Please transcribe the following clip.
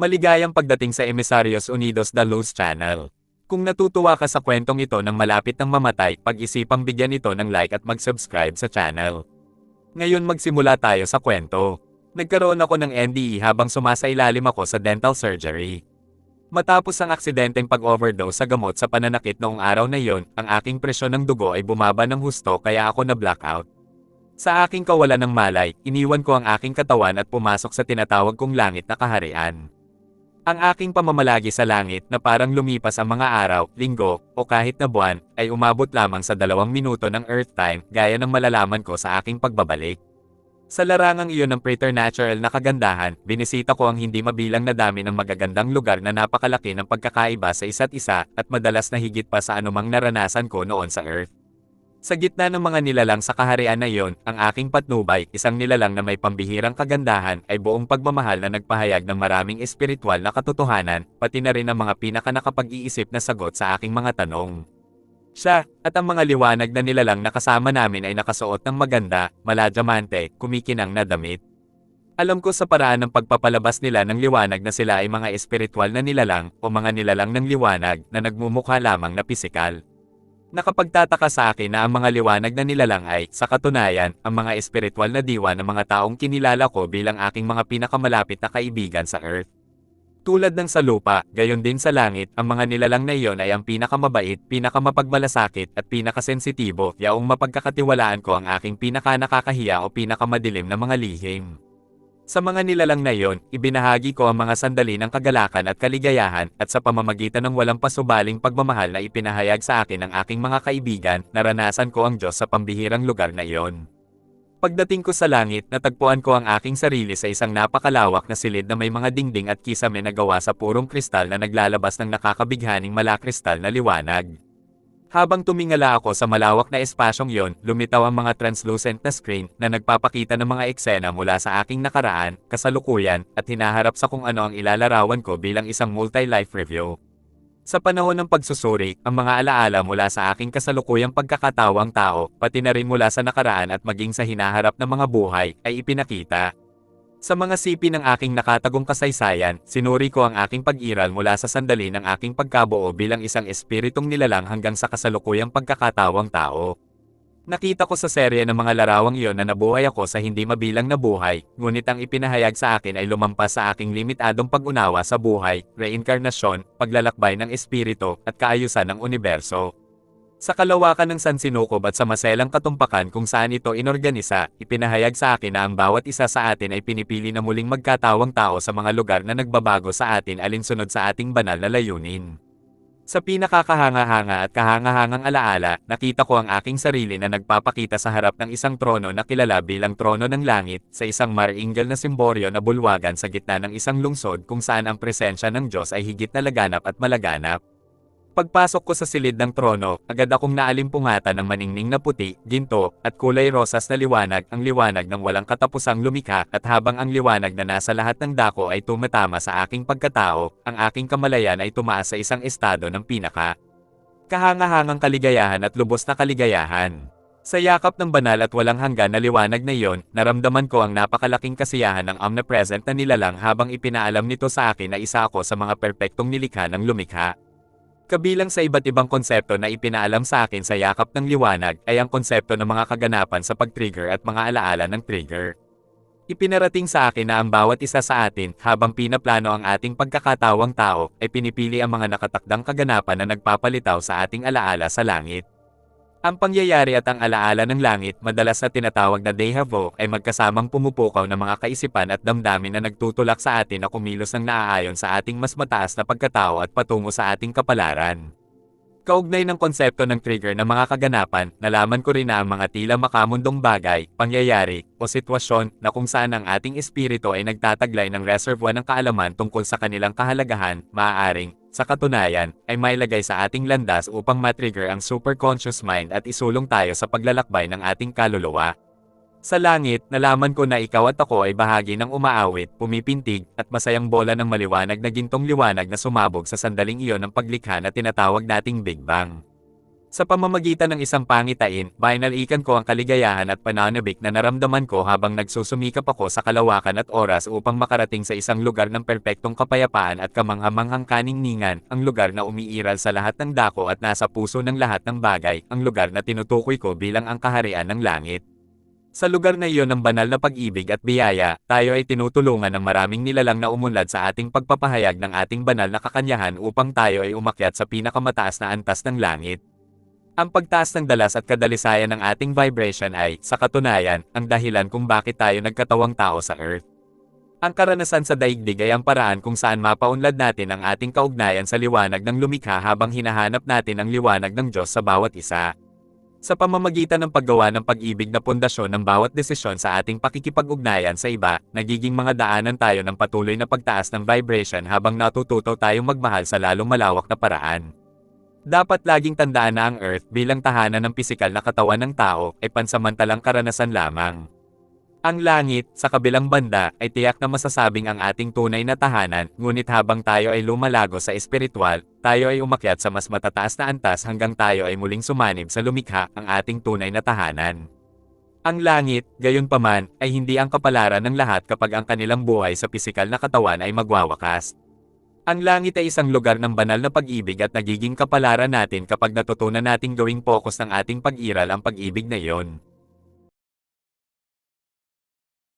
Maligayang pagdating sa Emisarios Unidos da Luz Channel. Kung natutuwa ka sa kwentong ito ng malapit ng mamatay, pag-isipang bigyan ito ng like at mag-subscribe sa channel. Ngayon magsimula tayo sa kwento. Nagkaroon ako ng NDE habang sumasailalim ako sa dental surgery. Matapos ang aksidenteng pag-overdose sa gamot sa pananakit noong araw na yon, ang aking presyon ng dugo ay bumaba ng husto kaya ako na blackout. Sa aking kawalan ng malay, iniwan ko ang aking katawan at pumasok sa tinatawag kong langit na kaharian. Ang aking pamamalagi sa langit na parang lumipas ang mga araw, linggo, o kahit na buwan, ay umabot lamang sa dalawang minuto ng Earth time gaya ng malalaman ko sa aking pagbabalik. Sa larangang iyon ng preternatural na kagandahan, binisita ko ang hindi mabilang na dami ng magagandang lugar na napakalaki ng pagkakaiba sa isa't isa at madalas na higit pa sa anumang naranasan ko noon sa Earth. Sa gitna ng mga nilalang sa kaharian na iyon, ang aking patnubay, isang nilalang na may pambihirang kagandahan, ay buong pagmamahal na nagpahayag ng maraming espiritual na katotohanan, pati na rin ang mga pinaka nakapag-iisip na sagot sa aking mga tanong. Siya, at ang mga liwanag na nilalang na kasama namin ay nakasuot ng maganda, maladiamante, kumikinang na damit. Alam ko sa paraan ng pagpapalabas nila ng liwanag na sila ay mga espiritual na nilalang o mga nilalang ng liwanag na nagmumukha lamang na pisikal. Nakapagtataka sa akin na ang mga liwanag na nilalang ay, sa katunayan, ang mga espiritual na diwa ng mga taong kinilala ko bilang aking mga pinakamalapit na kaibigan sa Earth. Tulad ng sa lupa, gayon din sa langit, ang mga nilalang na iyon ay ang pinakamabait, pinakamapagmalasakit at pinakasensitibo, yaong mapagkakatiwalaan ko ang aking pinakanakakahiya o pinakamadilim na mga lihim. Sa mga nilalang na iyon, ibinahagi ko ang mga sandali ng kagalakan at kaligayahan at sa pamamagitan ng walang pasubaling pagmamahal na ipinahayag sa akin ng aking mga kaibigan, naranasan ko ang Diyos sa pambihirang lugar na iyon. Pagdating ko sa langit, natagpuan ko ang aking sarili sa isang napakalawak na silid na may mga dingding at kisame na gawa sa purong kristal na naglalabas ng nakakabighaning malakristal na liwanag. Habang tumingala ako sa malawak na espasyong yon, lumitaw ang mga translucent na screen na nagpapakita ng mga eksena mula sa aking nakaraan, kasalukuyan, at hinaharap sa kung ano ang ilalarawan ko bilang isang multi-life review. Sa panahon ng pagsusuri, ang mga alaala mula sa aking kasalukuyang pagkakatawang tao, pati na rin mula sa nakaraan at maging sa hinaharap ng mga buhay, ay ipinakita. Sa mga sipi ng aking nakatagong kasaysayan, sinuri ko ang aking pag-iral mula sa sandali ng aking pagkabuo bilang isang espiritong nilalang hanggang sa kasalukuyang pagkakatawang tao. Nakita ko sa serye ng mga larawang iyon na nabuhay ako sa hindi mabilang na buhay, ngunit ang ipinahayag sa akin ay lumampas sa aking limitadong pag-unawa sa buhay, reinkarnasyon, paglalakbay ng espiritu, at kaayusan ng universo. Sa kalawakan ng San Sinukob at sa maselang katumpakan kung saan ito inorganisa, ipinahayag sa akin na ang bawat isa sa atin ay pinipili na muling magkatawang tao sa mga lugar na nagbabago sa atin alinsunod sa ating banal na layunin. Sa pinakakahanga-hanga at kahangahangang alaala, nakita ko ang aking sarili na nagpapakita sa harap ng isang trono na kilala bilang trono ng langit, sa isang maringgal na simboryo na bulwagan sa gitna ng isang lungsod kung saan ang presensya ng Diyos ay higit na laganap at malaganap. Pagpasok ko sa silid ng trono, agad akong naalimpungatan ng maningning na puti, ginto, at kulay rosas na liwanag, ang liwanag ng walang katapusang lumikha, at habang ang liwanag na nasa lahat ng dako ay tumatama sa aking pagkatao, ang aking kamalayan ay tumaas sa isang estado ng pinaka. Kahangahangang kaligayahan at lubos na kaligayahan. Sa yakap ng banal at walang hanggan na liwanag na iyon, naramdaman ko ang napakalaking kasiyahan ng omnipresent na nilalang habang ipinaalam nito sa akin na isa ako sa mga perpektong nilikha ng lumikha. Kabilang sa iba't ibang konsepto na ipinaalam sa akin sa yakap ng liwanag ay ang konsepto ng mga kaganapan sa pag-trigger at mga alaala ng trigger. Ipinarating sa akin na ang bawat isa sa atin, habang pinaplano ang ating pagkakatawang tao, ay pinipili ang mga nakatakdang kaganapan na nagpapalitaw sa ating alaala sa langit. Ang pangyayari at ang alaala ng langit, madalas na tinatawag na deja vu, ay magkasamang pumupukaw ng mga kaisipan at damdamin na nagtutulak sa atin na kumilos ng naaayon sa ating mas mataas na pagkatao at patungo sa ating kapalaran. Kaugnay ng konsepto ng trigger ng mga kaganapan, nalaman ko rin na ang mga tila makamundong bagay, pangyayari, o sitwasyon na kung saan ang ating espiritu ay nagtataglay ng reservoir ng kaalaman tungkol sa kanilang kahalagahan, maaaring, sa katunayan, ay mailagay sa ating landas upang matrigger ang superconscious mind at isulong tayo sa paglalakbay ng ating kaluluwa. Sa langit, nalaman ko na ikaw at ako ay bahagi ng umaawit, pumipintig, at masayang bola ng maliwanag na gintong liwanag na sumabog sa sandaling iyon ng paglikha na tinatawag nating Big Bang. Sa pamamagitan ng isang pangitain, binalikan ko ang kaligayahan at pananabik na naramdaman ko habang nagsusumikap ako sa kalawakan at oras upang makarating sa isang lugar ng perpektong kapayapaan at kamanghamanghang kaningningan, ang lugar na umiiral sa lahat ng dako at nasa puso ng lahat ng bagay, ang lugar na tinutukoy ko bilang ang kaharian ng langit. Sa lugar na iyon ng banal na pag-ibig at biyaya, tayo ay tinutulungan ng maraming nilalang na umunlad sa ating pagpapahayag ng ating banal na kakanyahan upang tayo ay umakyat sa pinakamataas na antas ng langit. Ang pagtaas ng dalas at kadalisayan ng ating vibration ay, sa katunayan, ang dahilan kung bakit tayo nagkatawang tao sa Earth. Ang karanasan sa daigdig ay ang paraan kung saan mapaunlad natin ang ating kaugnayan sa liwanag ng lumikha habang hinahanap natin ang liwanag ng Diyos sa bawat isa. Sa pamamagitan ng paggawa ng pag-ibig na pundasyon ng bawat desisyon sa ating pakikipag-ugnayan sa iba, nagiging mga daanan tayo ng patuloy na pagtaas ng vibration habang natututo tayong magmahal sa lalong malawak na paraan. Dapat laging tandaan na ang Earth bilang tahanan ng pisikal na katawan ng tao ay pansamantalang karanasan lamang. Ang langit, sa kabilang banda, ay tiyak na masasabing ang ating tunay na tahanan, ngunit habang tayo ay lumalago sa espiritual, tayo ay umakyat sa mas matataas na antas hanggang tayo ay muling sumanib sa lumikha, ang ating tunay na tahanan. Ang langit, gayon paman, ay hindi ang kapalaran ng lahat kapag ang kanilang buhay sa pisikal na katawan ay magwawakas. Ang langit ay isang lugar ng banal na pag-ibig at nagiging kapalaran natin kapag natutunan nating gawing focus ng ating pag-iral ang pag-ibig na iyon.